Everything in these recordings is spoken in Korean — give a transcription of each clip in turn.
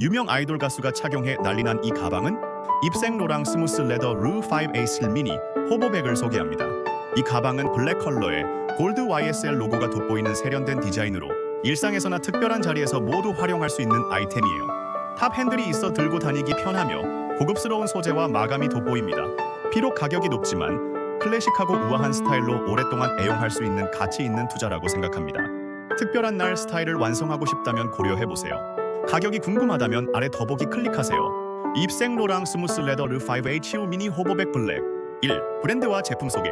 유명 아이돌 가수가 착용해 난리난 이 가방은 입생 로랑 스무스 레더 루 5A 실 미니 호보백을 소개합니다. 이 가방은 블랙 컬러에 골드 YSL 로고가 돋보이는 세련된 디자인으로 일상에서나 특별한 자리에서 모두 활용할 수 있는 아이템이에요. 탑 핸들이 있어 들고 다니기 편하며 고급스러운 소재와 마감이 돋보입니다. 비록 가격이 높지만 클래식하고 우아한 스타일로 오랫동안 애용할 수 있는 가치 있는 투자라고 생각합니다. 특별한 날 스타일을 완성하고 싶다면 고려해보세요. 가격이 궁금하다면 아래 더보기 클릭하세요. 입생 로랑 스무스 레더 르 5H 미니 호버백 블랙 1. 브랜드와 제품 소개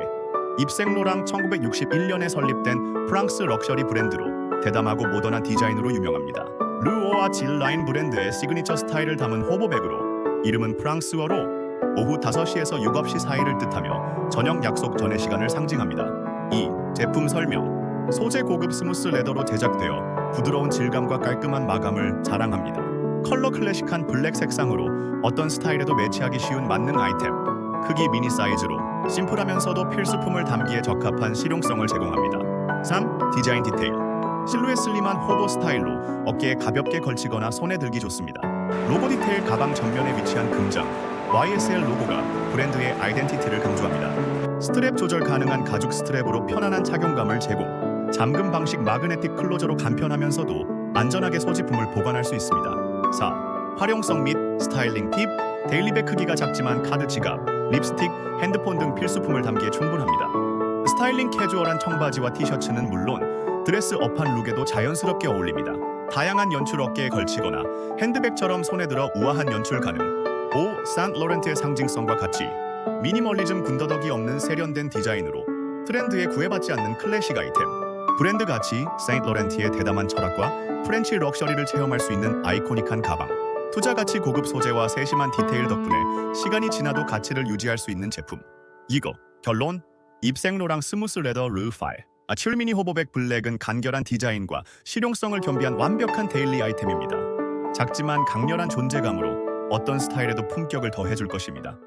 입생 로랑 1961년에 설립된 프랑스 럭셔리 브랜드로 대담하고 모던한 디자인으로 유명합니다. 르오와 질 라인 브랜드의 시그니처 스타일을 담은 호버백으로 이름은 프랑스어로 오후 5시에서 6시 사이를 뜻하며 저녁 약속 전의 시간을 상징합니다. 2. 제품 설명 소재 고급 스무스 레더로 제작되어 부드러운 질감과 깔끔한 마감을 자랑합니다. 컬러 클래식한 블랙 색상으로 어떤 스타일에도 매치하기 쉬운 만능 아이템. 크기 미니 사이즈로 심플하면서도 필수품을 담기에 적합한 실용성을 제공합니다. 3. 디자인 디테일. 실루엣 슬림한 호보 스타일로 어깨에 가볍게 걸치거나 손에 들기 좋습니다. 로고 디테일 가방 전면에 위치한 금장 YSL 로고가 브랜드의 아이덴티티를 강조합니다. 스트랩 조절 가능한 가죽 스트랩으로 편안한 착용감을 제공. 잠금 방식 마그네틱 클로저로 간편하면서도 안전하게 소지품을 보관할 수 있습니다. 4. 활용성 및 스타일링 팁. 데일리백 크기가 작지만 카드 지갑, 립스틱, 핸드폰 등 필수품을 담기에 충분합니다. 스타일링 캐주얼한 청바지와 티셔츠는 물론 드레스 업한 룩에도 자연스럽게 어울립니다. 다양한 연출 어깨에 걸치거나 핸드백처럼 손에 들어 우아한 연출 가능. 5. 산 로렌트의 상징성과 가치. 미니멀리즘 군더더기 없는 세련된 디자인으로 트렌드에 구애받지 않는 클래식 아이템. 브랜드 가치, 세인트 로렌티의 대담한 철학과 프렌치 럭셔리를 체험할 수 있는 아이코닉한 가방. 투자 가치 고급 소재와 세심한 디테일 덕분에 시간이 지나도 가치를 유지할 수 있는 제품. 이거 결론 입생로랑 스무스 레더 르파이 아, 츄미니 호버백 블랙은 간결한 디자인과 실용성을 겸비한 완벽한 데일리 아이템입니다. 작지만 강렬한 존재감으로 어떤 스타일에도 품격을 더해줄 것입니다.